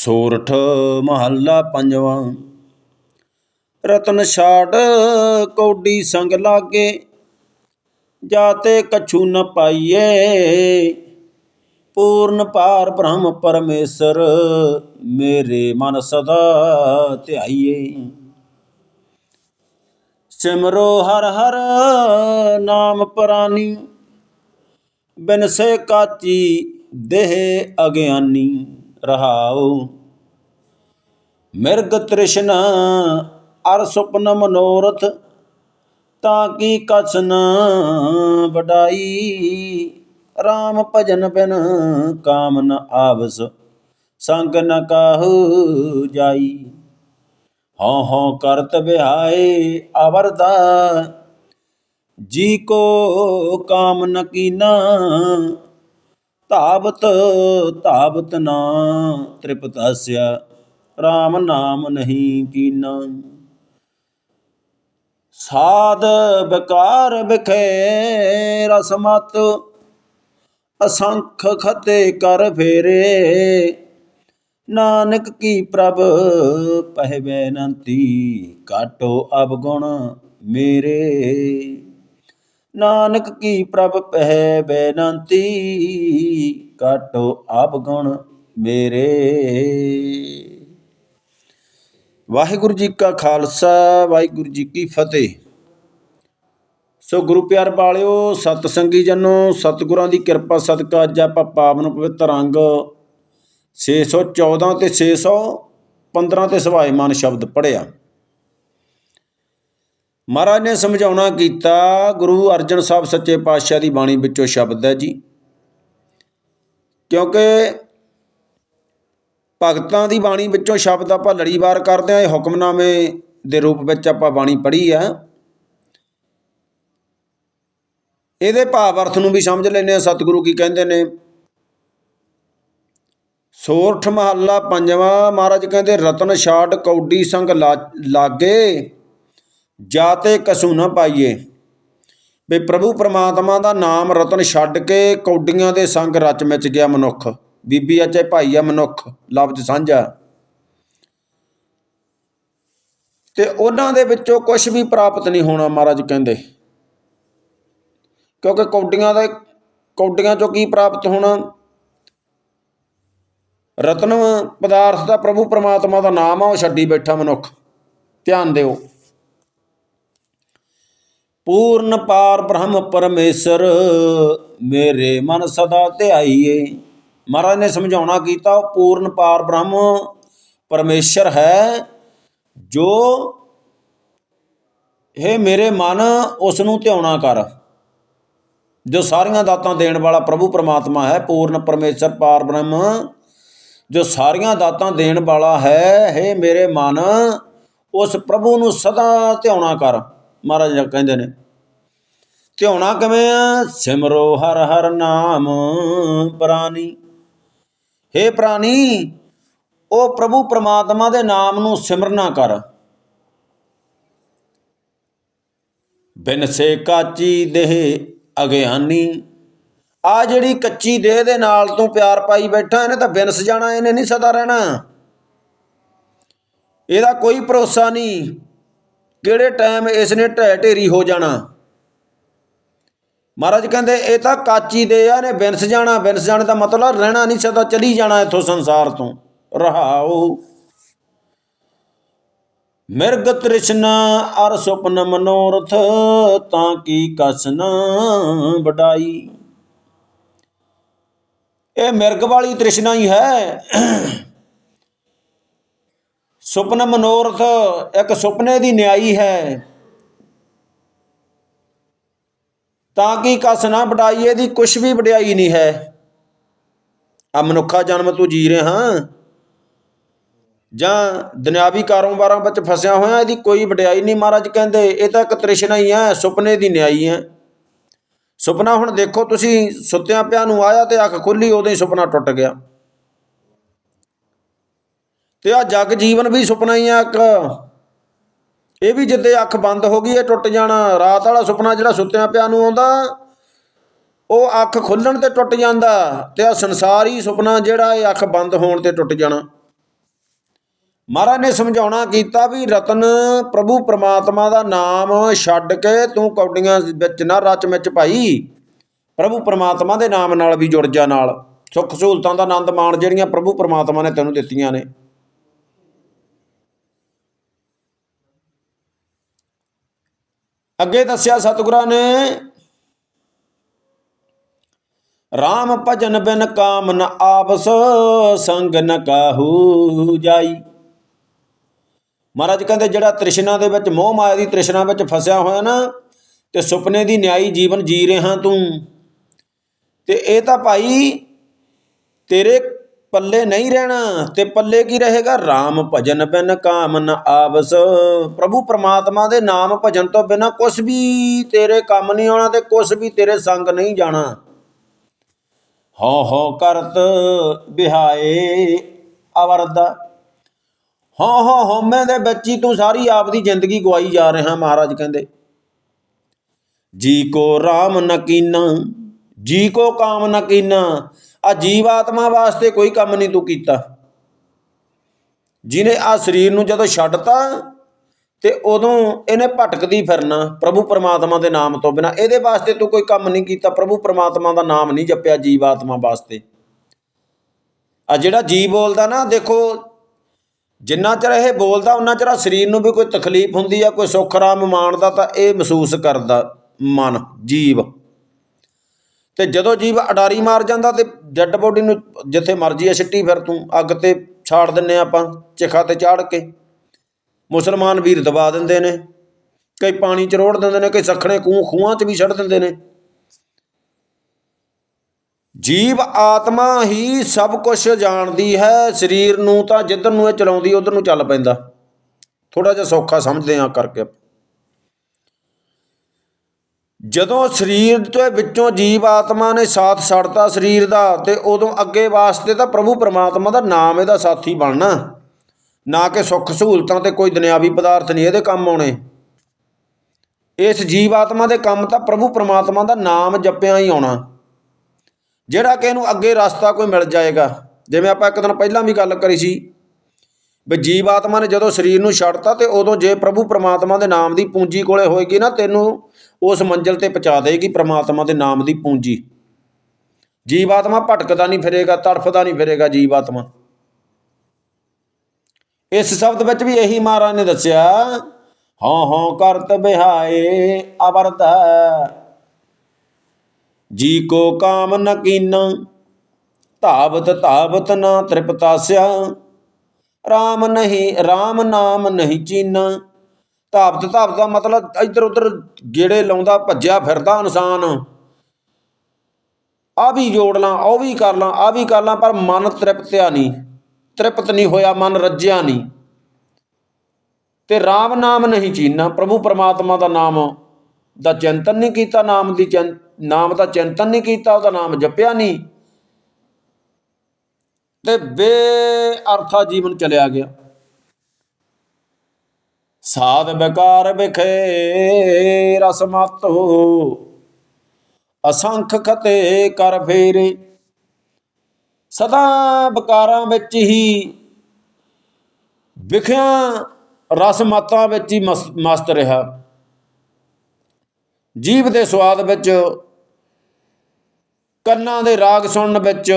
ਸੋਰਠ ਮਹੱਲਾ ਪੰਜਵਾਂ। ਰਤਨ ਛਾੜ ਕੌਡੀ ਸੰਗ ਲਾਗੇ, ਜਾਤੇ ਕਛੂ ਨ ਪਾਈਏ। ਪੂਰਨ ਪਾਰ ਬ੍ਰਹਮ ਪਰਮੇਸ਼ਰ, ਮੇਰੇ ਮਨ ਸਦਾ ਧਿਆਈਏ। ਸਿਮਰੋ ਹਰ ਹਰ ਨਾਮ ਪ੍ਰਾਨੀ ਬਿਨਸੇ ਕਾਚੀ ਦੇਹ ਅਗਿਆਨੀ। ਰਹਾਉ। ਮਿਰਗ ਤ੍ਰਿਸ਼ਨਾ, ਅਰ ਸੁਪਨ ਮਨੋਰਥ, ਤਾਂ ਕੀ ਕਛ ਨ ਵਡਾਈ। RAM ਭਜਨ ਬਿਨ ਕਾਮ ਨ ਆਵਸ, ਸੰਗ ਨ ਕਾਹੂ ਜਾਈ। ਹਉ ਹਉ ਕਰਤ ਬਿਹਾਏ ਅਵਰਦਾ, ਜੀ ਕੋ ਕਾਮ ਨ ਕੀਨਾ ਧਾਵਤ ਧਾਵਤ ਨਾ ਤ੍ਰਿਪਤਸਿਆ RAM ਨਾਮ ਨਹੀਂ ਕੀਨਾ। ਸਾਧ ਵਿਕਾਰ ਵਿਖੇ ਰਸਮਤ ਅਸੰਖ ਖਤੇ ਕਰ ਫੇਰੇ। ਨਾਨਕ ਕੀ ਪ੍ਰਭ ਪਹਿ ਬੇਨੰਤੀ ਕਾਟੋ ਅਵਗੁਣ ਮੇਰੇ। ਨਾਨਕ ਕੀ ਪ੍ਰਭ ਪਹਿ ਬੇਨੰਤੀ, ਕਾਟੋ ਗੁਣ ਮੇਰੇ। ਵਾਹਿਗੁਰੂ ਜੀ ਕਾ ਖਾਲਸਾ, ਵਾਹਿਗੁਰੂ ਜੀ ਕੀ ਫਤਿਹ। ਸੋ ਗੁਰੂ ਪਿਆਰ ਵਾਲਿਓ, ਸਤ ਸੰਗੀ ਜਨੋ, ਸਤਿਗੁਰਾਂ ਦੀ ਕਿਰਪਾ ਸਦਕਾ ਅੱਜ ਆਪਾਂ ਪਾਵਨ ਪਵਿੱਤਰ ਅੰਗ 614 ਤੇ 615 ਤੇ ਸਵਾਇਮਾਨ ਸ਼ਬਦ ਪੜਿਆ ਮਹਾਰਾਜ ਨੇ ਸਮਝਾਉਣਾ ਕੀਤਾ, ਗੁਰੂ ਅਰਜਨ ਸਾਹਿਬ ਸੱਚੇ ਪਾਤਸ਼ਾਹ ਦੀ ਬਾਣੀ ਵਿੱਚੋਂ ਸ਼ਬਦ ਹੈ ਜੀ। ਕਿਉਂਕਿ ਭਗਤਾਂ ਦੀ ਬਾਣੀ ਵਿੱਚੋਂ ਸ਼ਬਦ ਆਪਾਂ ਲੜੀਵਾਰ ਕਰਦੇ ਆ ਇਹ ਹੁਕਮਨਾਮੇ ਦੇ ਰੂਪ ਵਿੱਚ ਆਪਾਂ ਬਾਣੀ ਪੜ੍ਹੀ ਆ ਇਹਦੇ ਭਾਵ ਅਰਥ ਨੂੰ ਵੀ ਸਮਝ ਲੈਂਦੇ ਆ ਸਤਿਗੁਰੂ ਕੀ ਕਹਿੰਦੇ ਨੇ। ਸੋਰਠ ਮਹੱਲਾ ਪੰਜਵਾਂ, ਮਹਾਰਾਜ ਕਹਿੰਦੇ, ਰਤਨ ਛਾੜ ਕੌਡੀ ਸੰਗ ਲਾ- ਲਾਗੇ। ਜਾਤੇ ਕਸੂ ਨਾ ਪਾਈਏ। ਵੀ ਪ੍ਰਭੂ ਪ੍ਰਮਾਤਮਾ ਦਾ ਨਾਮ ਰਤਨ ਛੱਡ ਕੇ ਕੌਡੀਆਂ ਦੇ ਸੰਗ ਰਚ ਮਿਚ ਗਿਆ ਮਨੁੱਖ। ਬੀਬੀ ਆ ਚਾਹੇ ਭਾਈ ਆ ਮਨੁੱਖ, ਲਫ਼ਜ਼ ਸਾਂਝਾ। ਤੇ ਉਹਨਾਂ ਦੇ ਵਿੱਚੋਂ ਕੁਝ ਵੀ ਪ੍ਰਾਪਤ ਨਹੀਂ ਹੋਣਾ ਮਹਾਰਾਜ ਕਹਿੰਦੇ। ਕਿਉਂਕਿ ਕੌਡੀਆਂ ਦਾ, ਕੌਡੀਆਂ ਚੋਂ ਕੀ ਪ੍ਰਾਪਤ ਹੋਣਾ? ਰਤਨ ਪਦਾਰਥ ਦਾ ਪ੍ਰਭੂ ਪ੍ਰਮਾਤਮਾ ਦਾ ਨਾਮ ਆ, ਉਹ ਛੱਡੀ ਬੈਠਾ ਮਨੁੱਖ। ਧਿਆਨ ਦਿਓ। ਪੂਰਨ ਪਾਰ ਬ੍ਰਹਮ ਪਰਮੇਸ਼ਰ, ਮੇਰੇ ਮਨ ਸਦਾ ਧਿਆਈਏ। ਮਹਾਰਾਜ ਨੇ ਸਮਝਾਉਣਾ ਕੀਤਾ, ਉਹ ਪੂਰਨ ਪਾਰ ਬ੍ਰਹਮ ਪਰਮੇਸ਼ਰ ਹੈ, ਜੋ ਇਹ ਮੇਰੇ ਮਨ ਉਸ ਨੂੰ ਧਿਆਉਣਾ ਕਰ। ਜੋ ਸਾਰੀਆਂ ਦਾਤਾਂ ਦੇਣ ਵਾਲਾ ਪ੍ਰਭੂ ਪਰਮਾਤਮਾ ਹੈ, ਪੂਰਨ ਪਰਮੇਸ਼ਰ ਪਾਰ ਬ੍ਰਹਮ, ਜੋ ਸਾਰੀਆਂ ਦਾਤਾਂ ਦੇਣ ਵਾਲਾ ਹੈ ਹੈ ਮੇਰੇ ਮਨ, ਉਸ ਪ੍ਰਭੂ ਨੂੰ ਸਦਾ ਧਿਆਉਣਾ ਕਰ। ਮਹਾਰਾਜ ਜੀ ਕਹਿੰਦੇ ਨੇ ਧਿਆਉਣਾ ਕਿਵੇਂ ਆ? ਸਿਮਰੋ ਹਰ ਹਰ ਨਾਮ ਪ੍ਰਾਨੀ। हे ਪ੍ਰਾਨੀ, ਉਹ ਪ੍ਰਭੂ ਪ੍ਰਮਾਤਮਾ ਦੇ ਨਾਮ ਨੂੰ ਸਿਮਰਨਾ ਕਰ। ਬਿਨ ਸੇ ਕਾਚੀ ਦੇਹ ਅਗਿਆਨੀ। ਆ ਜਿਹੜੀ ਕੱਚੀ ਦੇਹ ਦੇ ਨਾਲ ਤੂੰ ਪਿਆਰ ਪਾਈ ਬੈਠਾ, ਇਹਨੇ ਤਾਂ ਬਿਨਸ ਜਾਣਾ, ਇਹਨੇ ਨਹੀਂ ਸਦਾ ਰਹਿਣਾ। ਇਹਦਾ ਕੋਈ ਭਰੋਸਾ ਨਹੀਂ। ਕਿਹੜੇ ਟਾਈਮ ਇਸ ਨੇ ਢਹਿ ਢੇਰੀ ਹੋ ਜਾਣਾ? ਮਹਾਰਾਜ ਕਹਿੰਦੇ, ਇਹ ਤਾਂ ਕਾਚੀ ਦੇ ਆ ਨੇ ਬਿਨਸ ਜਾਣਾ। ਬਿਨਸ ਜਾਣ ਦਾ ਮਤਲਬ ਰਹਿਣਾ ਨਹੀਂ ਸਦਾ, ਚਲੀ ਜਾਣਾ ਇੱਥੋਂ ਸੰਸਾਰ ਤੋਂ। ਰਹਾਉ ਮਿਰਗ ਤ੍ਰਿਸ਼ਨਾ, ਅਰ ਸੁਪਨ ਮਨੋਰਥ, ਤਾਂ ਕੀ ਕਸਨਾ ਵਡਾਈ। ਇਹ ਮਿਰਗ ਵਾਲੀ ਤ੍ਰਿਸ਼ਨਾ ਹੀ ਹੈ। ਸੁਪਨ ਮਨੋਰਥ, ਇੱਕ ਸੁਪਨੇ ਦੀ ਨਿਆਈ ਹੈ। ਤਾਂ ਕਿ ਕਸ ਨਾ ਵਡਾਈ, ਇਹਦੀ ਕੁਛ ਵੀ ਵਡਿਆਈ ਨਹੀਂ ਹੈ। ਆ ਮਨੁੱਖਾ ਜਨਮ ਤੋਂ ਜੀ ਰਹੇ ਹਾਂ। ਜਾਂ ਦੁਨਿਆਵੀ ਕਾਰੋਬਾਰਾਂ ਵਿੱਚ ਫਸਿਆ ਹੋਇਆ, ਇਹਦੀ ਕੋਈ ਵਡਿਆਈ ਨਹੀਂ ਮਹਾਰਾਜ ਕਹਿੰਦੇ। ਇਹ ਤਾਂ ਇੱਕ ਤ੍ਰਿਸ਼ਨਾ ਹੀ ਹੈ, ਸੁਪਨੇ ਦੀ ਨਿਆਈ ਹੈ। ਸੁਪਨਾ ਹੁਣ ਦੇਖੋ, ਤੁਸੀਂ ਸੁੱਤਿਆਂ ਪਿਆ ਨੂੰ ਆਇਆ ਤੇ ਅੱਖ ਖੁੱਲੀ ਉਦੋਂ ਹੀ ਸੁਪਨਾ ਟੁੱਟ ਗਿਆ। ਤੇ ਆ ਜਗ ਜੀਵਨ ਵੀ ਸੁਪਨਾ ਹੀ ਆ ਇੱਕ। ਇਹ ਵੀ ਜਿੱਦੇ ਅੱਖ ਬੰਦ ਹੋ ਗਈ, ਇਹ ਟੁੱਟ ਜਾਣਾ। ਰਾਤ ਵਾਲਾ ਸੁਪਨਾ ਜਿਹੜਾ ਸੁੱਤਿਆਂ ਪਿਆ ਨੂੰ ਆਉਂਦਾ, ਉਹ ਅੱਖ ਖੁੱਲਣ ਤੇ ਟੁੱਟ ਜਾਂਦਾ ਤੇ ਆ ਸੰਸਾਰੀ ਸੁਪਨਾ ਜਿਹੜਾ ਇਹ ਅੱਖ ਬੰਦ ਹੋਣ ਤੇ ਟੁੱਟ ਜਾਣਾ। ਮਹਾਰਾਜ ਨੇ ਸਮਝਾਉਣਾ ਕੀਤਾ ਵੀ ਰਤਨ ਪ੍ਰਭੂ ਪ੍ਰਮਾਤਮਾ ਦਾ ਨਾਮ ਛੱਡ ਕੇ ਤੂੰ ਕੌਡੀਆਂ ਵਿੱਚ ਨਾ ਰਚ ਮਿਚ ਭਾਈ। ਪ੍ਰਭੂ ਪ੍ਰਮਾਤਮਾ ਦੇ ਨਾਮ ਨਾਲ ਵੀ ਜੁੜ ਜਾ ਨਾਲ। ਸੁੱਖ ਸਹੂਲਤਾਂ ਦਾ ਆਨੰਦ ਮਾਣ ਜਿਹੜੀਆਂ ਪ੍ਰਭੂ ਪ੍ਰਮਾਤਮਾ ਨੇ ਤੈਨੂੰ ਦਿੱਤੀਆਂ ਨੇ। ਅੱਗੇ ਦੱਸਿਆ ਸਤਿਗੁਰਾਂ ਨੇ RAM ਭਜਨ ਬਿਨ ਕਾਮ ਨ ਆਪਸ, ਸੰਗ ਨ ਕਾਹੂ ਜਾਈ। ਮਹਾਰਾਜ ਕਹਿੰਦੇ, ਜਿਹੜਾ ਤ੍ਰਿਸ਼ਨਾ ਦੇ ਵਿੱਚ ਮੋਹ ਮਾਇਆ ਦੀ ਤ੍ਰਿਸ਼ਨਾ ਵਿੱਚ ਫਸਿਆ ਹੋਇਆ ਨਾ, ਤੇ ਸੁਪਨੇ ਦੀ ਨਿਆਈ ਜੀਵਨ ਜੀ ਰਿਹਾ ਤੂੰ। ਤੇ ਇਹ ਤਾਂ ਭਾਈ ਤੇਰੇ ਪੱਲੇ ਨਹੀਂ ਰਹਿਣਾ ਤੇ ਪੱਲੇ ਕੀ ਰਹੇਗਾ? RAM ਭਜਨ ਬਿਨ ਕਾਮ ਨ ਆਵਸ। ਪ੍ਰਭੂ ਪ੍ਰਮਾਤਮਾ ਦੇ ਨਾਮ ਭਜਨ ਤੋਂ ਬਿਨਾ ਕੁਝ ਵੀ ਤੇਰੇ ਕੰਮ ਨਹੀਂ ਆਉਣਾ ਤੇ ਕੁਝ ਵੀ ਤੇਰੇ ਸੰਗ ਨਹੀਂ ਜਾਣਾ। ਹਉ ਹਉ ਕਰਤ ਬਿਹਾਏ ਅਵਰਦਾ ਹਉ ਹਉ ਹਉਮੈ ਦੇ ਵਿੱਚ ਹੀ ਤੂੰ ਸਾਰੀ ਆਪ ਦੀ ਜ਼ਿੰਦਗੀ ਗਵਾਈ ਜਾ ਰਿਹਾ ਮਹਾਰਾਜ ਕਹਿੰਦੇ। ਜੀ ਕੋ RAM ਨਕੀਨਾ ਜੀ ਕੋ ਕਾਮ ਨ ਆ ਜੀਵ ਆਤਮਾ ਵਾਸਤੇ ਕੋਈ ਕੰਮ ਨਹੀਂ ਤੂੰ ਕੀਤਾ। ਜਿਹਨੇ ਆ ਸਰੀਰ ਨੂੰ ਜਦੋਂ ਛੱਡਤਾ ਤੇ ਉਦੋਂ ਇਹਨੇ ਭਟਕਦੀ ਫਿਰਨਾ ਪ੍ਰਭੂ ਪਰਮਾਤਮਾ ਦੇ ਨਾਮ ਤੋਂ ਬਿਨਾ। ਇਹਦੇ ਵਾਸਤੇ ਤੂੰ ਕੋਈ ਕੰਮ ਨਹੀਂ ਕੀਤਾ। ਪ੍ਰਭੂ ਪਰਮਾਤਮਾ ਦਾ ਨਾਮ ਨਹੀਂ ਜਪਿਆ ਜੀਵ ਆਤਮਾ ਵਾਸਤੇ। ਆ ਜਿਹੜਾ ਜੀ ਬੋਲਦਾ ਨਾ, ਦੇਖੋ, ਜਿੰਨਾ ਚਿਰ ਇਹ ਬੋਲਦਾ ਉਹਨਾਂ ਚਿਰ ਸਰੀਰ ਨੂੰ ਵੀ ਕੋਈ ਤਕਲੀਫ ਹੁੰਦੀ ਆ, ਕੋਈ ਸੁੱਖ ਆਰਾਮ ਮਾਣਦਾ, ਤਾਂ ਇਹ ਮਹਿਸੂਸ ਕਰਦਾ ਮਨ, ਜੀਵ। ਤੇ ਜਦੋਂ ਜੀਵ ਅਡਾਰੀ ਮਾਰ ਜਾਂਦਾ ਤੇ ਡੈੱਡ ਬੋਡੀ ਨੂੰ ਜਿੱਥੇ ਮਰਜ਼ੀ ਆ ਸਿੱਟੀ ਫਿਰ ਤੂੰ, ਅੱਗ ਤੇ ਛਾੜ ਦਿੰਨੇ ਆਪਾਂ, ਚਿਖਾ ਤੇ ਚਾੜ ਕੇ। ਮੁਸਲਮਾਨ ਵੀਰ ਦਬਾ ਦਿੰਦੇ ਨੇ, ਕਈ ਪਾਣੀ ਚ ਰੋੜ ਦਿੰਦੇ ਨੇ, ਕਈ ਸਖਣੇ ਖੂਹ ਖੂਹਾਂ ਚ ਵੀ ਛੱਡ ਦਿੰਦੇ ਨੇ। ਜੀਵ ਆਤਮਾ ਹੀ ਸਭ ਕੁਝ ਜਾਣਦੀ ਹੈ, ਸਰੀਰ ਨੂੰ ਤਾਂ ਜਿੱਧਰ ਨੂੰ ਇਹ ਚਲਾਉਂਦੀ, ਉਧਰ ਨੂੰ ਚੱਲ ਪੈਂਦਾ। ਥੋੜਾ ਜਿਹਾ ਸੌਖਾ ਸਮਝਦੇ ਆ ਕਰਕੇ ਜਦੋਂ ਸਰੀਰ ਦੇ ਵਿੱਚੋਂ ਜੀਵ ਆਤਮਾ ਨੇ ਸਾਥ ਛੱਡਤਾ ਸਰੀਰ ਦਾ ਤੇ ਉਦੋਂ ਅੱਗੇ ਵਾਸਤੇ ਤਾਂ ਪ੍ਰਭੂ ਪਰਮਾਤਮਾ ਦਾ ਨਾਮ ਇਹਦਾ ਸਾਥੀ ਬਣਨਾ। ਨਾ ਕਿ ਸੁੱਖ ਸਹੂਲਤਾਂ ਤੇ ਕੋਈ ਦੁਨਿਆਵੀ ਪਦਾਰਥ ਨਹੀਂ ਇਹਦੇ ਕੰਮ ਆਉਣੇ। ਇਸ ਜੀਵ ਆਤਮਾ ਦੇ ਕੰਮ ਤਾਂ ਪ੍ਰਭੂ ਪਰਮਾਤਮਾ ਦਾ ਨਾਮ ਜਪਿਆ ਹੀ ਆਉਣਾ। ਜਿਹੜਾ ਕਿ ਇਹਨੂੰ ਅੱਗੇ ਰਸਤਾ ਕੋਈ ਮਿਲ ਜਾਏਗਾ। ਜਿਵੇਂ ਆਪਾਂ ਇੱਕ ਦਿਨ ਪਹਿਲਾਂ ਵੀ ਗੱਲ ਕਰੀ ਸੀ ਵੀ ਜੀਵ ਆਤਮਾ ਨੇ ਜਦੋਂ ਸਰੀਰ ਨੂੰ ਛੱਡਤਾ ਤੇ ਉਦੋਂ ਜੇ ਪ੍ਰਭੂ ਪਰਮਾਤਮਾ ਦੇ ਨਾਮ ਦੀ ਪੂੰਜੀ ਕੋਲੇ ਹੋਏਗੀ ਨਾ ਤੈਨੂੰ ਉਸ ਮੰਜ਼ਿਲ ਤੇ ਪਹੁੰਚਾ ਦੇਗੀ ਪ੍ਰਮਾਤਮਾ ਦੇ ਨਾਮ ਦੀ ਪੂੰਜੀ। ਜੀਵ ਆਤਮਾ ਭਟਕਦਾ ਨਹੀਂ ਫਿਰੇਗਾ, ਤੜਫਦਾ ਨਹੀਂ ਫਿਰੇਗਾ ਜੀਵ ਆਤਮਾ ਇਸ ਸ਼ਬਦ ਵਿੱਚ ਵੀ ਇਹੀ ਮਹਾਰਾਜ ਨੇ ਦੱਸਿਆ, ਹਉ ਹਉ ਕਰਤ ਬਿਹਾਏ ਅਵਰਦਾ ਜੀ ਕੋ ਕਾਮ ਨ ਕੀਨਾ, ਧਾਵਤ ਧਾਵਤ ਨਾ ਤ੍ਰਿਪਤਾਸਿਆ RAM ਨਹੀਂ RAM ਨਾਮ ਨਹੀਂ ਚੀਨਾ। ਧਾਵਤ ਧਾਵਤ ਦਾ ਮਤਲਬ ਇੱਧਰ ਉੱਧਰ ਗੇੜੇ ਲਾਉਂਦਾ, ਭੱਜਿਆ ਫਿਰਦਾ ਇਨਸਾਨ। ਆ ਵੀ ਜੋੜ ਲਾਂ, ਉਹ ਵੀ ਕਰ ਲਾਂ ਆ ਵੀ ਕਰ ਲਾਂ, ਪਰ ਮਨ ਤ੍ਰਿਪਤਿਆ ਨਹੀਂ। ਤ੍ਰਿਪਤ ਨਹੀਂ ਹੋਇਆ, ਮਨ ਰੱਜਿਆ ਨਹੀਂ। ਤੇ RAM ਨਾਮ ਨਹੀਂ ਚੀਨਾ ਪ੍ਰਭੂ ਪਰਮਾਤਮਾ ਦਾ ਨਾਮ ਦਾ ਚਿੰਤਨ ਨਹੀਂ ਕੀਤਾ, ਨਾਮ ਦੀ ਚਿੰ- ਨਾਮ ਦਾ ਚਿੰਤਨ ਨਹੀਂ ਕੀਤਾ, ਉਹਦਾ ਨਾਮ ਜਪਿਆ ਨਹੀਂ। ਤੇ ਬੇਅਰਥਾ ਜੀਵਨ ਚਲਿਆ ਗਿਆ। ਸਾਧ ਬਕਾਰ ਵਿਖੇ ਰਸਮਤੋ ਅਸੰਖ ਖਤੇ ਕਰ ਫੇਰੇ। ਸਦਾ ਬਕਾਰਾਂ ਵਿੱਚ ਹੀ ਵਿਖਿਆ ਰਸਮਤਾਂ ਵਿੱਚ ਹੀ ਮਸ- ਮਸਤ ਰਿਹਾ। ਜੀਵ ਦੇ ਸਵਾਦ ਵਿੱਚ, ਕੰਨਾਂ ਦੇ ਰਾਗ ਸੁਣਨ ਵਿੱਚ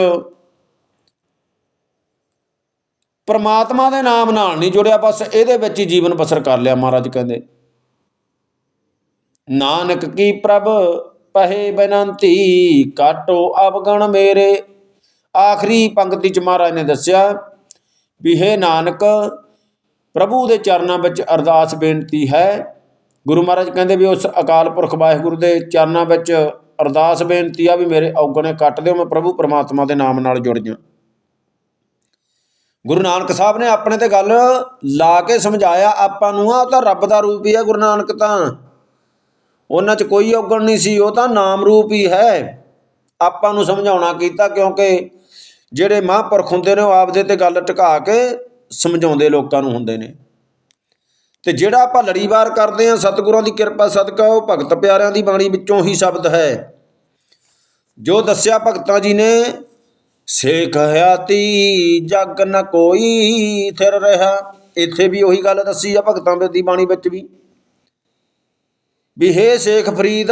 ਪਰਮਾਤਮਾ ਦੇ ਨਾਮ ਨਾਲ ਨਹੀਂ ਜੁੜਿਆ, ਬਸ ਇਹਦੇ ਵਿੱਚ ਹੀ ਜੀਵਨ ਬਸਰ ਕਰ ਲਿਆ ਮਹਾਰਾਜ ਕਹਿੰਦੇ। ਨਾਨਕ ਕੀ ਪ੍ਰਭ ਪਹੇ ਬੇਨੰਤੀ, ਕਾਟੋ ਅਵਗਣ ਮੇਰੇ। ਆਖਰੀ ਪੰਕਤੀ ਚ ਮਹਾਰਾਜ ਨੇ ਦੱਸਿਆ ਵੀ ਹੈ ਨਾਨਕ, ਪ੍ਰਭੂ ਦੇ ਚਰਨਾਂ ਵਿੱਚ ਅਰਦਾਸ ਬੇਨਤੀ ਹੈ। ਗੁਰੂ ਮਹਾਰਾਜ ਕਹਿੰਦੇ ਵੀ ਉਸ ਅਕਾਲ ਪੁਰਖ ਵਾਹਿਗੁਰੂ ਦੇ ਚਰਨਾਂ ਵਿੱਚ ਅਰਦਾਸ ਬੇਨਤੀ ਆ ਵੀ ਮੇਰੇ ਔਗਣੇ ਕੱਟ ਦਿਓ, ਮੈਂ ਪ੍ਰਭੂ ਪਰਮਾਤਮਾ ਦੇ ਨਾਮ ਨਾਲ ਜੁੜ ਜਾ ਗੁਰੂ ਨਾਨਕ ਸਾਹਿਬ ਨੇ ਆਪਣੇ ਤੇ ਗੱਲ ਲਾ ਕੇ ਸਮਝਾਇਆ, ਆਪਾਂ ਨੂੰ ਆ ਉਹ ਤਾਂ ਰੱਬ ਦਾ ਰੂਪ ਹੀ ਹੈ ਗੁਰੂ ਨਾਨਕ ਤਾਂ। ਉਹਨਾਂ 'ਚ ਕੋਈ ਔਗਣ ਨਹੀਂ ਸੀ, ਉਹ ਤਾਂ ਨਾਮ ਰੂਪ ਹੀ ਹੈ। ਆਪਾਂ ਨੂੰ ਸਮਝਾਉਣਾ ਕੀਤਾ ਕਿਉਂਕਿ ਜਿਹੜੇ ਮਹਾਂਪੁਰਖ ਹੁੰਦੇ ਨੇ, ਉਹ ਆਪਦੇ ਤੇ ਗੱਲ ਟਿਕਾ ਕੇ ਸਮਝਾਉਂਦੇ ਲੋਕਾਂ ਨੂੰ ਹੁੰਦੇ ਨੇ। ਤੇ ਜਿਹੜਾ ਆਪਾਂ ਲੜੀਵਾਰ ਕਰਦੇ ਆ ਸਤਿਗੁਰਾਂ ਦੀ ਕਿਰਪਾ, ਸਦਕਾ, ਉਹ ਭਗਤ ਪਿਆਰਿਆਂ ਦੀ ਬਾਣੀ ਵਿੱਚੋਂ ਹੀ ਸ਼ਬਦ ਹੈ। ਜੋ ਦੱਸਿਆ ਭਗਤਾਂ ਜੀ ਨੇ ਸੇਖ ਹਯਾਤੀ ਜਗ ਨ ਕੋਈ ਥਿਰ ਰਹਾ। ਇੱਥੇ ਵੀ ਉਹੀ ਗੱਲ ਦੱਸੀ ਆ ਭਗਤਾਂ ਦੀ ਬਾਣੀ ਵਿੱਚ ਵੀ। ਵੀ ਹੇ ਸ਼ੇਖ ਫਰੀਦ,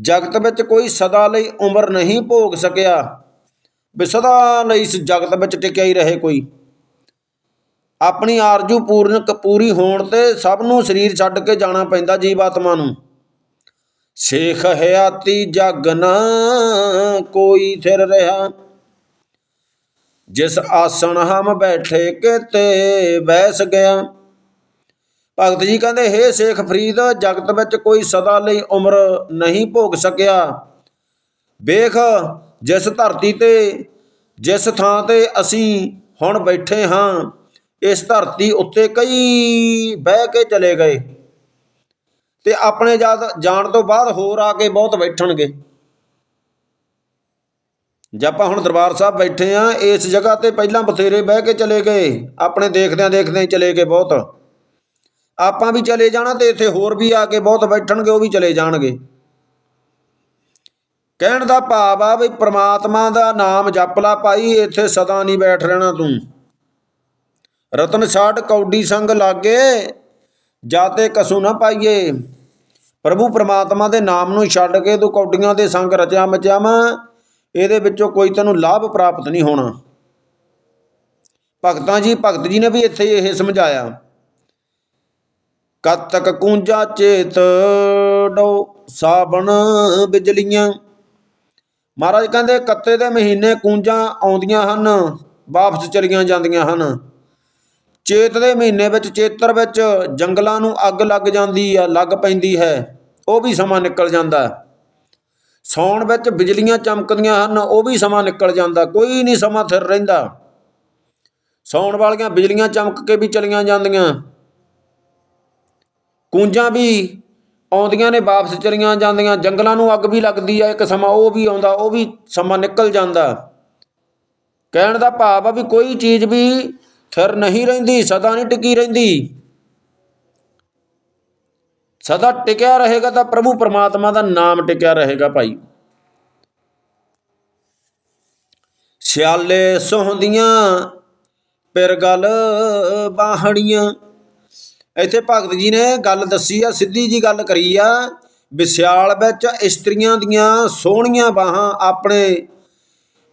ਜਗਤ ਵਿੱਚ ਕੋਈ ਸਦਾ ਲਈ ਉਮਰ ਨਹੀਂ ਭੋਗ ਸਕਿਆ। ਵੀ ਸਦਾ ਲਈ ਇਸ ਜਗਤ ਵਿੱਚ ਟਿਕਿਆ ਹੀ ਰਹੇ ਕੋਈ। ਆਪਣੀ ਆਰਜੂ ਪੂਰਨ ਪੂਰੀ ਹੋਣ ਤੇ ਸਭ ਨੂੰ ਸਰੀਰ ਛੱਡ ਕੇ ਜਾਣਾ ਪੈਂਦਾ ਜੀਵਾਤਮਾ ਨੂੰ। ਸ਼ੇਖ ਹਯਾਤੀ ਜਗ ਨ ਕੋਈ ਥਿਰ ਰਿਹਾ। ਜਿਸ ਆਸਣ ਹਮ ਬੈਠੇ ਕਿਤੇ ਬੈਸ ਗਿਆ। ਭਗਤ ਜੀ ਕਹਿੰਦੇ, ਹੇ ਸ਼ੇਖ ਫਰੀਦ, ਜਗਤ ਵਿੱਚ ਕੋਈ ਸਦਾ ਲਈ ਉਮਰ ਨਹੀਂ ਭੋਗ ਸਕਿਆ। ਵੇਖ, ਜਿਸ ਧਰਤੀ ਤੇ, ਜਿਸ ਥਾਂ ਤੇ ਅਸੀਂ ਹੁਣ ਬੈਠੇ ਹਾਂ, ਇਸ ਧਰਤੀ ਉੱਤੇ ਕਈ ਬਹਿ ਕੇ ਚਲੇ ਗਏ। ਤੇ ਆਪਣੇ ਜਾਣ ਤੋਂ ਬਾਅਦ ਹੋਰ ਆ ਕੇ ਬਹੁਤ ਬੈਠਣਗੇ। ਜੇ ਆਪਾਂ ਹੁਣ ਦਰਬਾਰ ਸਾਹਿਬ ਬੈਠੇ ਆ, ਇਸ ਜਗ੍ਹਾ ਤੇ ਪਹਿਲਾਂ ਬਥੇਰੇ ਬਹਿ ਕੇ ਚਲੇ ਗਏ। ਆਪਣੇ ਦੇਖਦਿਆਂ ਦੇਖਦਿਆਂ ਹੀ ਚਲੇ ਗਏ ਬਹੁਤ। ਆਪਾਂ ਵੀ ਚਲੇ ਜਾਣਾ ਤੇ ਇੱਥੇ ਹੋਰ ਵੀ ਆ ਕੇ ਬਹੁਤ ਬੈਠਣਗੇ, ਉਹ ਵੀ ਚਲੇ ਜਾਣਗੇ। ਕਹਿਣ ਦਾ ਭਾਵ ਆ ਵੀ ਪ੍ਰਮਾਤਮਾ ਦਾ ਨਾਮ ਜਪ ਲਾ ਭਾਈ, ਇੱਥੇ ਸਦਾ ਨਹੀਂ ਬੈਠ ਰਹਿਣਾ ਤੂੰ। ਰਤਨ ਛਾਟ ਕੌਡੀ ਸੰਗ ਲਾਗੇ ਜਾਤੇ ਕਸੂ ਨਾ ਪਾਈਏ। ਪ੍ਰਭੂ ਪ੍ਰਮਾਤਮਾ ਦੇ ਨਾਮ ਨੂੰ ਛੱਡ ਕੇ ਤੂੰ ਕੌਡੀਆਂ ਦੇ ਸੰਗ ਰਚਿਆ ਮਚਿਆ ਵਾ ਇਹਦੇ ਵਿੱਚੋਂ ਕੋਈ ਤੈਨੂੰ ਲਾਭ ਪ੍ਰਾਪਤ ਨਹੀਂ ਹੋਣਾ। ਭਗਤਾਂ ਜੀ, ਭਗਤ ਜੀ ਨੇ ਵੀ ਇੱਥੇ ਇਹ ਸਮਝਾਇਆ। ਕਦ ਕੂੰਜਾ ਚੇਤ ਡੋ ਸਾਬਣ ਬਿਜਲੀਆਂ। ਮਹਾਰਾਜ ਕਹਿੰਦੇ, ਕੱਤੇ ਦੇ ਮਹੀਨੇ ਕੂੰਜਾਂ ਆਉਂਦੀਆਂ ਹਨ, ਵਾਪਸ ਚਲੀਆਂ ਜਾਂਦੀਆਂ ਹਨ। ਚੇਤ ਦੇ ਮਹੀਨੇ ਵਿੱਚ, ਚੇਤਰ ਵਿੱਚ ਜੰਗਲਾਂ ਨੂੰ ਅੱਗ ਲੱਗ ਜਾਂਦੀ ਆ, ਲੱਗ ਪੈਂਦੀ ਹੈ। ਉਹ ਵੀ ਸਮਾਂ ਨਿਕਲ ਜਾਂਦਾ। ਸੌਣ ਵਿੱਚ ਬਿਜਲੀਆਂ ਚਮਕਦੀਆਂ ਹਨ, ਉਹ ਵੀ ਸਮਾਂ ਨਿਕਲ ਜਾਂਦਾ, ਕੋਈ ਨਹੀਂ ਸਮਾਂ ਥਿਰ ਰਹਿੰਦਾ। ਸੌਣ ਵਾਲੀਆਂ ਬਿਜਲੀਆਂ ਚਮਕ ਕੇ ਵੀ ਚਲੀਆਂ ਜਾਂਦੀਆਂ। ਕੂੰਜਾਂ ਵੀ ਆਉਂਦੀਆਂ ਨੇ, ਵਾਪਸ ਚਲੀਆਂ ਜਾਂਦੀਆਂ, ਜੰਗਲਾਂ ਨੂੰ ਅੱਗ ਵੀ ਲੱਗਦੀ ਆ, ਇੱਕ ਸਮਾਂ ਉਹ ਵੀ ਆਉਂਦਾ, ਉਹ ਵੀ ਸਮਾਂ ਨਿਕਲ ਜਾਂਦਾ। ਕਹਿਣ ਦਾ ਭਾਵ ਆ ਵੀ ਕੋਈ ਚੀਜ਼ ਵੀ ਥਿਰ ਨਹੀਂ ਰਹਿੰਦੀ, ਸਦਾ ਨਹੀਂ ਟਿਕੀ ਰਹਿੰਦੀ। ਸਦਾ ਟਿਕਿਆ ਰਹੇਗਾ ਤਾਂ ਪ੍ਰਭੂ ਪਰਮਾਤਮਾ ਦਾ ਨਾਮ ਟਿਕਿਆ ਰਹੇਗਾ ਭਾਈ। ਸਿਆਲੇ ਸੋਹੰਦੀਆਂ ਪਿਰ ਗਲ ਬਾਹੜੀਆਂ ਇੱਥੇ ਭਗਤ ਜੀ ਨੇ ਗੱਲ ਦੱਸੀ ਆ, ਸਿੱਧੀ ਜੀ ਗੱਲ ਕਰੀ ਆ ਵਿਸਿਆਲ ਵਿੱਚ ਇਸਤਰੀਆਂ ਦੀਆਂ ਸੋਹਣੀਆਂ ਬਾਹਾਂ ਆਪਣੇ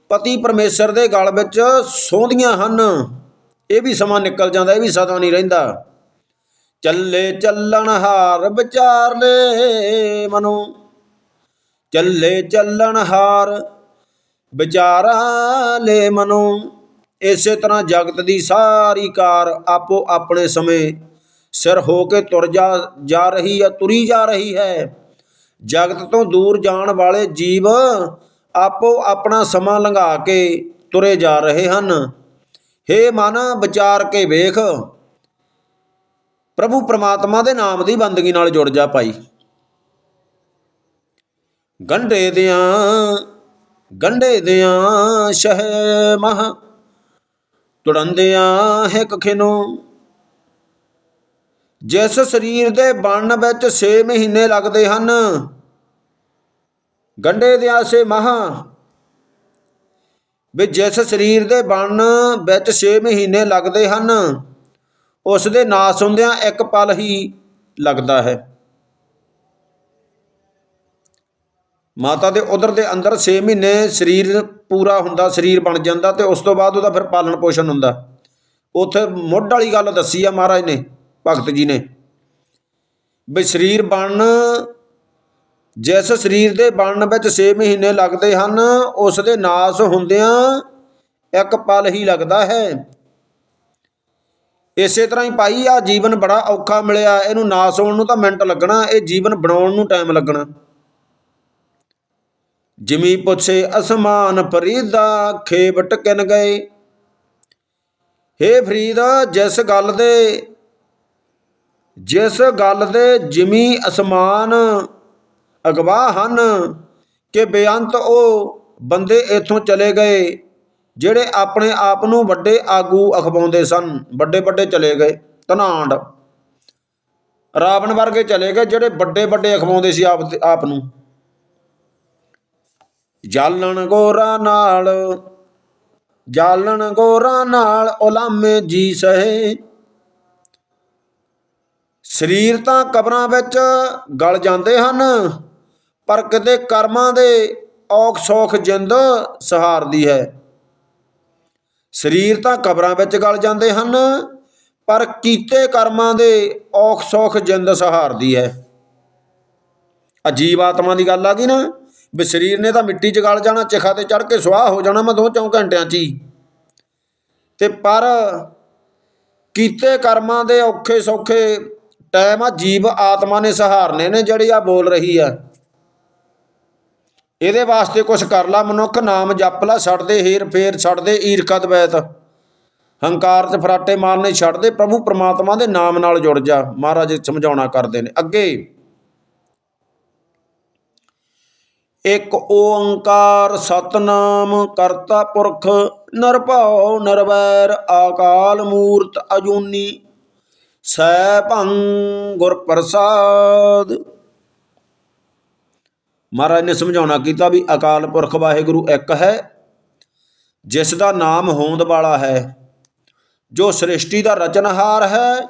ਪਤੀ ਪਰਮੇਸ਼ਰ ਦੇ ਗਲ ਵਿੱਚ ਸੋਹਣੀਆਂ ਹਨ। ਇਹ ਵੀ ਸਮਾਂ ਨਿਕਲ ਜਾਂਦਾ, ਇਹ ਵੀ ਸਦਾ ਨਹੀਂ ਰਹਿੰਦਾ। ਚੱਲੇ ਚੱਲਣ ਹਾਰ ਵਿਚਾਰ ਲੈ ਮਨੋ। ਚੱਲੇ ਚੱਲਣ ਹਾਰ ਵਿਚਾਰਾ ਲੈ ਮਨੋ। ਇਸੇ ਤਰ੍ਹਾਂ ਜਗਤ ਦੀ ਸਾਰੀ ਕਾਰ ਆਪੋ ਆਪਣੇ ਸਮੇਂ ਸਿਰ ਹੋ ਕੇ ਤੁਰ ਜਾ ਜਾ ਰਹੀ ਹੈ, ਤੁਰੀ ਜਾ ਰਹੀ ਹੈ। ਜਗਤ ਤੋਂ ਦੂਰ ਜਾਣ ਵਾਲੇ ਜੀਵ ਆਪੋ ਆਪਣਾ ਸਮਾਂ ਲੰਘਾ ਕੇ ਤੁਰੇ ਜਾ ਰਹੇ ਹਨ। ਹੇ ਮਨ ਵਿਚਾਰ ਕੇ ਵੇਖ ਪ੍ਰਭੂ ਪ੍ਰਮਾਤਮਾ ਦੇ ਨਾਮ ਦੀ ਬੰਦਗੀ ਨਾਲ ਜੁੜ ਜਾ ਭਾਈ। ਗੰਢੇ ਦਿਆਂ ਗੰਢੇ ਦਿਆਂ ਸ਼ਹਿ ਮਹ, ਤੁੜੰਦਿਆਂ ਹੈ ਕਖਿਨੋ ਜਿਸ ਸਰੀਰ ਦੇ ਬਣ ਵਿੱਚ 6 ਮਹੀਨੇ ਲੱਗਦੇ ਹਨ, ਗੰਢੇ ਦਿਆਂ ਸੇ ਮਹਾ। ਵੀ ਜਿਸ ਸਰੀਰ ਦੇ ਬਣ ਵਿੱਚ 6 ਮਹੀਨੇ ਲੱਗਦੇ ਹਨ ਉਸ ਦੇ ਨਾਸ ਹੁੰਦਿਆਂ ਇੱਕ ਪਲ ਹੀ ਲੱਗਦਾ ਹੈ। ਮਾਤਾ ਦੇ ਉਦਰ ਦੇ ਅੰਦਰ 6 ਮਹੀਨੇ ਸਰੀਰ ਪੂਰਾ ਹੁੰਦਾ, ਸਰੀਰ ਬਣ ਜਾਂਦਾ ਤੇ ਉਸ ਤੋਂ ਬਾਅਦ ਉਹਦਾ ਫਿਰ ਪਾਲਣ ਪੋਸ਼ਣ ਹੁੰਦਾ। ਉੱਥੇ ਮੁੱਢ ਵਾਲੀ ਗੱਲ ਦੱਸੀ ਆ ਮਹਾਰਾਜ ਨੇ, ਭਗਤ ਜੀ ਨੇ। ਵੀ ਸਰੀਰ ਬਣਨ ਜਿਸ ਸਰੀਰ ਦੇ ਬਣਨ ਵਿੱਚ 6 ਮਹੀਨੇ ਲੱਗਦੇ ਹਨ ਉਸ ਦੇ ਨਾਸ ਹੁੰਦਿਆਂ ਇੱਕ ਪਲ ਹੀ ਲੱਗਦਾ ਹੈ। ਇਸੇ ਤਰ੍ਹਾਂ ਹੀ ਭਾਈ ਆ ਜੀਵਨ ਬੜਾ ਔਖਾ ਮਿਲਿਆ। ਇਹਨੂੰ ਨਾਸ ਹੋਣ ਨੂੰ ਤਾਂ ਮਿੰਟ ਲੱਗਣਾ, ਇਹ ਜੀਵਨ ਬਣਾਉਣ ਨੂੰ ਟਾਈਮ ਲੱਗਣਾ। ਜਿਮੀ ਪੁੱਛੇ, ਅਸਮਾਨ ਫਰੀਦਾ ਖੇਬ ਟਕਨ ਗਏ? ਹੇ ਫਰੀਦ, ਜਿਸ ਗੱਲ ਦੇ, ਜਿਸ ਗੱਲ ਦੇ ਜਿਮੀ ਅਸਮਾਨ ਅਗਵਾ ਹਨ, ਕਿ ਬੇਅੰਤ ਉਹ ਬੰਦੇ ਇੱਥੋਂ ਚਲੇ ਗਏ। ਜਿਹੜੇ ਆਪਣੇ ਆਪ ਨੂੰ ਵੱਡੇ ਆਗੂ ਅਖਵਾਉਂਦੇ ਸਨ, ਵੱਡੇ ਵੱਡੇ ਚਲੇ ਗਏ, ਧਨਾਂਡ। ਰਾਵਣ ਵਰਗੇ ਚਲੇ ਗਏ, ਜਿਹੜੇ ਵੱਡੇ ਵੱਡੇ ਅਖਵਾਉਂਦੇ ਸੀ ਆਪ ਆਪ ਨੂੰ। ਜਾਲਣ ਗੋਰਾ ਨਾਲ, ਜਾਲਣ ਗੋਰਾ ਨਾਲ ਉਲਾਮੇ ਜੀ ਸਹੇ। ਸਰੀਰ ਤਾਂ ਕਬਰਾਂ ਵਿੱਚ ਗਲ ਜਾਂਦੇ ਹਨ, ਪਰ ਕਿਤੇ ਕਰਮਾਂ ਦੇ ਔਖ ਸੌਖ ਜਿੰਦ ਸਹਾਰਦੀ ਹੈ। ਸਰੀਰ ਤਾਂ ਕਬਰਾਂ ਵਿੱਚ ਗਲ ਜਾਂਦੇ ਹਨ, ਪਰ ਕੀਤੇ ਕਰਮਾਂ ਦੇ ਔਖ ਸੌਖ ਜਿੰਦ ਸਹਾਰਦੀ ਹੈ। ਅਜੀਬ ਆਤਮਾ ਦੀ ਗੱਲ ਆ ਗਈ ਨਾ, ਵੀ ਸਰੀਰ ਨੇ ਤਾਂ ਮਿੱਟੀ 'ਚ ਗਲ ਜਾਣਾ, ਚਿਖਾ ਤੇ ਚੜ ਕੇ ਸੁਆਹ ਹੋ ਜਾਣਾ, ਮੈਂ ਦੋ ਚੌਂ ਘੰਟਿਆਂ 'ਚ ਹੀ। ਤੇ ਪਰ ਕੀਤੇ ਕਰਮਾਂ ਦੇ ਔਖੇ ਸੌਖੇ ਟਾਈਮ ਆ, ਜੀਵ ਆਤਮਾ ਨੇ ਸਹਾਰਨੇ ਨੇ, ਜਿਹੜੀ ਆ ਬੋਲ ਰਹੀ ਆ। ਇਹਦੇ ਵਾਸਤੇ ਕੁਛ ਕਰ ਲਾ, ਮਨੁੱਖ ਨਾਮ ਜਪ ਲਾ, ਛੱਡਦੇ ਹੀਰ, ਫੇਰ ਛੱਡਦੇ ਈਰਖਾ ਦਵੈਤ ਹੰਕਾਰ ਤੇ ਫਰਾਟੇ ਮਾਰਨੇ ਛੱਡਦੇ, ਪ੍ਰਭੂ ਪ੍ਰਮਾਤਮਾ ਦੇ ਨਾਮ ਨਾਲ ਜੁੜ ਜਾ। ਮਹਾਰਾਜ ਸਮਝਾਉਣਾ ਕਰਦੇ ਨੇ। ਅੱਗੇ। ਇੱਕ ਓੰਕਾਰ ਸਤਨਾਮ ਕਰਤਾ ਪੁਰਖ ਨਿਰਭਉ ਨਿਰਵੈਰ ਆਕਾਲ ਮੂਰਤ ਅਜੂਨੀ। ਸੈਭੰ ਗੁਰ ਪ੍ਰਸਾਦ। ਮਹਾਰਾਜ ਨੇ ਸਮਝਾਉਣਾ ਕੀਤਾ ਵੀ ਅਕਾਲ ਪੁਰਖ ਵਾਹਿਗੁਰੂ ਇੱਕ ਹੈ, ਜਿਸ ਦਾ ਨਾਮ ਹੋਂਦ ਵਾਲਾ ਹੈ, ਜੋ ਸ੍ਰਿਸ਼ਟੀ ਦਾ ਰਚਨਹਾਰ ਹੈ,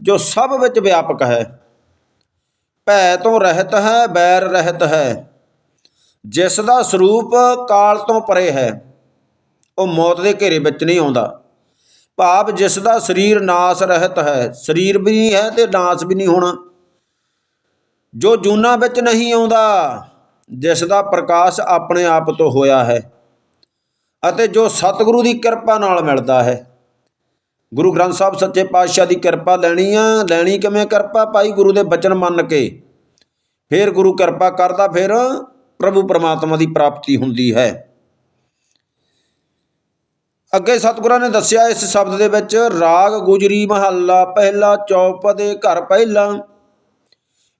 ਜੋ ਸਭ ਵਿੱਚ ਵਿਆਪਕ ਹੈ। ਭੈ ਤੋਂ ਰਹਿਤ ਹੈ, ਬੈਰ ਰਹਿਤ ਹੈ। ਜਿਸ ਦਾ ਸਰੂਪ ਕਾਲ ਤੋਂ ਪਰੇ ਹੈ, ਉਹ ਮੌਤ ਦੇ ਘੇਰੇ ਵਿੱਚ ਨਹੀਂ ਆਉਂਦਾ। ਭਾਵ ਜਿਸ ਦਾ ਸਰੀਰ ਨਾਸ ਰਹਿਤ ਹੈ, ਸਰੀਰ ਵੀ ਨਹੀਂ ਹੈ ਤੇ ਨਾਸ ਵੀ ਨਹੀਂ ਹੋਣਾ। ਜੋ ਜੂਨਾ ਵਿੱਚ ਨਹੀਂ ਆਉਂਦਾ, ਜਿਸ ਦਾ ਪ੍ਰਕਾਸ਼ ਆਪਣੇ ਆਪ ਤੋਂ ਹੋਇਆ ਹੈ ਅਤੇ ਜੋ ਸਤਿਗੁਰੂ ਦੀ ਕਿਰਪਾ ਨਾਲ ਮਿਲਦਾ ਹੈ। ਗੁਰੂ ਗ੍ਰੰਥ ਸਾਹਿਬ ਸੱਚੇ ਪਾਤਸ਼ਾਹ ਦੀ ਕਿਰਪਾ ਲੈਣੀ ਆ, ਲੈਣੀ ਕਿਵੇਂ ਕਿਰਪਾ? ਭਾਈ ਗੁਰੂ ਦੇ ਬਚਨ ਮੰਨ ਕੇ। ਫਿਰ ਗੁਰੂ ਕਿਰਪਾ ਕਰਦਾ, ਫਿਰ ਪ੍ਰਭੂ ਪਰਮਾਤਮਾ ਦੀ ਪ੍ਰਾਪਤੀ ਹੁੰਦੀ ਹੈ। ਅੱਗੇ ਸਤਿਗੁਰਾਂ ਨੇ ਦੱਸਿਆ, ਇਸ ਸ਼ਬਦ ਦੇ ਵਿੱਚ ਰਾਗ ਗੁਜਰੀ ਮਹੱਲਾ, ਪਹਿਲਾ ਚੌਪਦੇ, ਘਰ ਪਹਿਲਾ।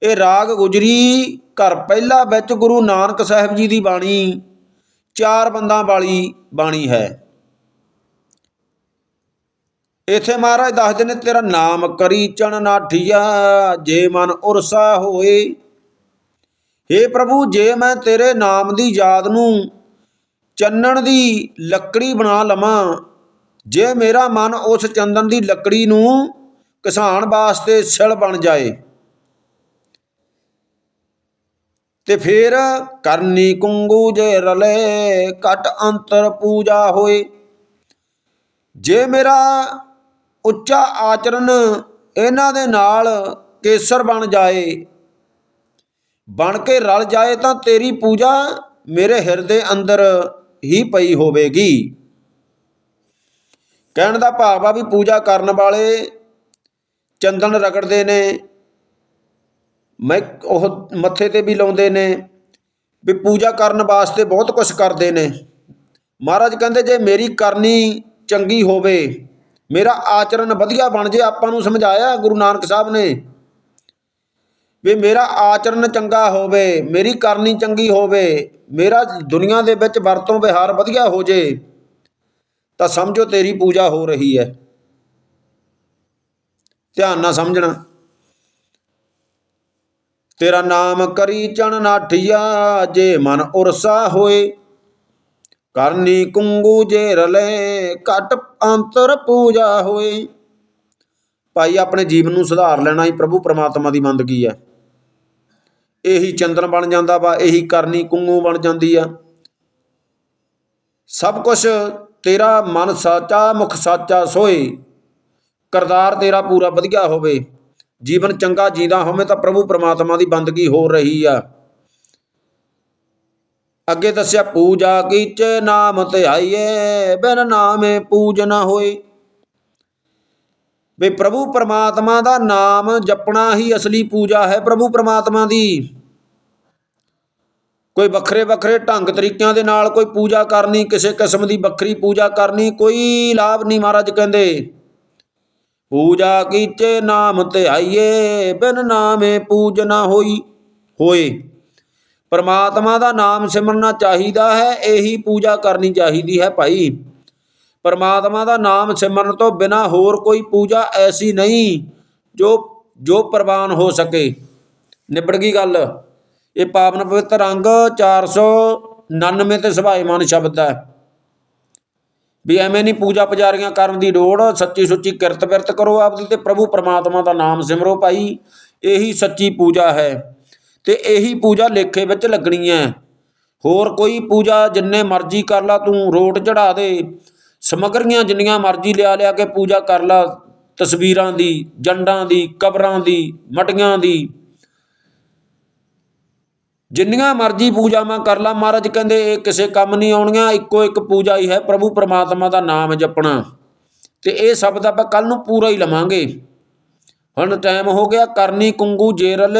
ਇਹ ਰਾਗ ਗੁਜਰੀ ਘਰ ਪਹਿਲਾ ਵਿੱਚ ਗੁਰੂ ਨਾਨਕ ਸਾਹਿਬ ਜੀ ਦੀ ਬਾਣੀ, ਚਾਰ ਬੰਦਾਂ ਵਾਲੀ ਬਾਣੀ ਹੈ। ਇਥੇ ਮਹਾਰਾਜ ਦੱਸਦੇ ਨੇ, ਤੇਰਾ ਨਾਮ ਕਰੀ ਚਣ ਨਾਠੀਆ ਜੇ ਮਨ ਉਰਸਾ ਹੋਏ। हे ਪ੍ਰਭੂ, ਜੇ ਮੈਂ ਤੇਰੇ ਨਾਮ ਦੀ ਯਾਦ ਨੂੰ ਚੰਨਣ ਦੀ ਲੱਕੜੀ ਬਣਾ ਲਵਾਂ, ਜੇ ਮੇਰਾ ਮਨ ਉਸ ਚੰਦਨ ਦੀ ਲੱਕੜੀ ਨੂੰ ਕਿਸਾਨ ਵਾਸਤੇ ਸਿਲ ਬਣ ਜਾਏ। ਤੇ ਫਿਰ ਕਰਨੀ ਕੁੰਗੂ ਜੇ ਰਲੇ ਕਟ ਅੰਤਰ ਪੂਜਾ ਹੋਏ। ਜੇ ਮੇਰਾ ਉੱਚਾ ਆਚਰਨ ਇਹਨਾਂ ਦੇ ਨਾਲ ਕੇਸਰ ਬਣ ਜਾਏ, ਬਣ ਕੇ ਰਲ ਜਾਏ ਤਾਂ ਤੇਰੀ ਪੂਜਾ ਮੇਰੇ ਹਿਰਦੇ ਅੰਦਰ ਹੀ ਪਈ ਹੋਵੇਗੀ। ਕਹਿਣ ਦਾ ਭਾਵ ਆ ਵੀ ਪੂਜਾ ਕਰਨ ਵਾਲੇ ਚੰਦਨ ਰਗੜਦੇ ਨੇ ਮੈਂ ਉਹ ਮੱਥੇ ਤੇ ਵੀ ਲਾਉਂਦੇ ਨੇ ਵੀ ਪੂਜਾ ਕਰਨ ਵਾਸਤੇ ਬਹੁਤ ਕੁਝ ਕਰਦੇ ਨੇ। ਮਹਾਰਾਜ ਕਹਿੰਦੇ ਜੇ ਮੇਰੀ ਕਰਨੀ ਚੰਗੀ ਹੋਵੇ, ਮੇਰਾ ਆਚਰਨ ਵਧੀਆ ਬਣ ਜੇ, ਆਪਾਂ ਨੂੰ ਸਮਝਾਇਆ ਗੁਰੂ ਨਾਨਕ ਸਾਹਿਬ ਨੇ ਵੀ ਮੇਰਾ ਆਚਰਨ ਚੰਗਾ ਹੋਵੇ, ਮੇਰੀ ਕਰਨੀ ਚੰਗੀ ਹੋਵੇ, ਮੇਰਾ ਦੁਨੀਆ ਦੇ ਵਿੱਚ ਵਰਤੋਂ ਵਿਹਾਰ ਵਧੀਆ ਹੋ ਜੇ, ਤਾਂ ਸਮਝੋ ਤੇਰੀ ਪੂਜਾ ਹੋ ਰਹੀ ਹੈ। ਧਿਆਨ ਨਾਲ ਸਮਝਣਾ। ਤੇਰਾ ਨਾਮ ਕਰੀ ਚਣ ਨਾਠੀਆ, ਜੇ ਮਨ ਉਰਸਾ ਹੋਏ। ਕਰਨੀ ਕੁੰਗੂ ਜੇ ਰਲੇ, ਘਟ ਅੰਤਰ ਪੂਜਾ ਹੋਏ। ਭਾਈ, ਆਪਣੇ ਜੀਵਨ ਨੂੰ ਸੁਧਾਰ ਲੈਣਾ ਹੀ ਪ੍ਰਭੂ ਪਰਮਾਤਮਾ ਦੀ ਬੰਦਗੀ ਹੈ। ਇਹੀ ਚੰਦਨ ਬਣ ਜਾਂਦਾ ਵਾ, ਇਹੀ ਕਰਨੀ ਕੁੰਗੂ ਬਣ ਜਾਂਦੀ ਆ। ਸਭ ਕੁਝ ਤੇਰਾ ਮਨ ਸਾਚਾ, ਮੁਖ ਸਾਚਾ ਸੋਏ। ਕਰਦਾਰ ਤੇਰਾ ਪੂਰਾ ਵਧੀਆ ਹੋਵੇ। ਜੀਵਨ ਚੰਗਾ ਜੀਦਾ ਹੋਵੇ ਤਾਂ ਪ੍ਰਭੂ ਪਰਮਾਤਮਾ ਦੀ ਬੰਦਗੀ ਹੋ ਰਹੀ ਆ। ਅੱਗੇ ਦੱਸਿਆ, ਪੂਜਾ ਕੀਚੇ ਨਾਮ ਧਿਆਈਏ ਬਿਨ ਨਾਮੇ ਪੂਜ ਨਾ ਹੋਏ। ਵੀ ਪ੍ਰਭੂ ਪਰਮਾਤਮਾ ਦਾ ਨਾਮ ਜਪਣਾ ਹੀ ਅਸਲੀ ਪੂਜਾ ਹੈ ਪ੍ਰਭੂ ਪਰਮਾਤਮਾ ਦੀ। ਕੋਈ ਵੱਖਰੇ ਵੱਖਰੇ ਢੰਗ ਤਰੀਕਿਆਂ ਦੇ ਨਾਲ ਕੋਈ ਪੂਜਾ ਕਰਨੀ, ਕਿਸੇ ਕਿਸਮ ਦੀ ਵੱਖਰੀ ਪੂਜਾ ਕਰਨੀ, ਕੋਈ ਲਾਭ ਨਹੀਂ ਮਹਾਰਾਜ ਕਹਿੰਦੇ। ਪੂਜਾ ਕੀਚੇ ਨਾਮ ਧਿਆਈਏ, ਬਿਨ ਨਾਮੇ ਪੂਜ ਨਾ ਹੋਈ, ਹੋਏ। ਪਰਮਾਤਮਾ ਦਾ ਨਾਮ ਸਿਮਰਨਾ ਚਾਹੀਦਾ ਹੈ, ਇਹੀ ਪੂਜਾ ਕਰਨੀ ਚਾਹੀਦੀ ਹੈ ਭਾਈ। ਪਰਮਾਤਮਾ ਦਾ ਨਾਮ ਸਿਮਰਨ ਤੋਂ ਬਿਨਾ ਹੋਰ ਕੋਈ ਪੂਜਾ ਐਸੀ ਨਹੀਂ ਜੋ ਜੋ ਪ੍ਰਵਾਨ ਹੋ ਸਕੇ। ਨਿਬੜ ਗਈ ਗੱਲ। ਇਹ ਪਾਵਨ ਪਵਿੱਤਰ ਅੰਗ 499 ਤੇ ਸੁਭਾਈਮਾਨ ਸ਼ਬਦ ਹੈ। ਵੀ ਐਵੇਂ ਨਹੀਂ ਪੂਜਾ ਪੁਜਾਰੀਆਂ ਕਰਨ ਦੀ ਲੋੜ, ਸੱਚੀ ਸੁੱਚੀ ਕਿਰਤ ਬਿਰਤ ਕਰੋ ਆਪਦੀ ਤੇ ਪ੍ਰਭੂ ਪਰਮਾਤਮਾ ਦਾ ਨਾਮ ਸਿਮਰੋ ਭਾਈ। ਇਹੀ ਸੱਚੀ ਪੂਜਾ ਹੈ ਤੇ ਇਹੀ ਪੂਜਾ ਲੇਖੇ ਵਿੱਚ ਲੱਗਣੀ ਹੈ। ਹੋਰ ਕੋਈ ਪੂਜਾ ਜਿੰਨੇ ਮਰਜ਼ੀ ਕਰ ਲਾ, ਤੂੰ ਰੋਟ ਚੜਾ ਦੇ। ਸਮਗਰੀਆਂ ਜਿੰਨੀਆਂ ਮਰਜ਼ੀ ਲਿਆ ਲਿਆ ਕੇ ਪੂਜਾ ਕਰ ਲਾ, ਤਸਵੀਰਾਂ ਦੀ, ਜੰਡਾਂ ਦੀ, ਕਬਰਾਂ ਦੀ, ਮਟੀਆਂ ਦੀ। ਜਿੰਨੀਆਂ ਮਰਜ਼ੀ ਪੂਜਾਵਾਂ ਕਰ ਲਾ, ਮਹਾਰਾਜ ਕਹਿੰਦੇ ਇਹ ਕਿਸੇ ਕੰਮ ਨਹੀਂ ਆਉਣੀਆਂ, ਇੱਕੋ ਇੱਕ ਪੂਜਾ ਹੀ ਹੈ, ਪ੍ਰਭੂ ਪਰਮਾਤਮਾ ਦਾ ਨਾਮ ਜਪਣਾ। ਤੇ ਇਹ ਸ਼ਬਦ ਆਪਾਂ ਕੱਲ ਨੂੰ ਪੂਰਾ ਹੀ ਲਵਾਂਗੇ। ਹੁਣ ਟਾਈਮ ਹੋ ਗਿਆ, ਕਰਨੀ ਕੁੰਗੂ ਜੇਰਲ।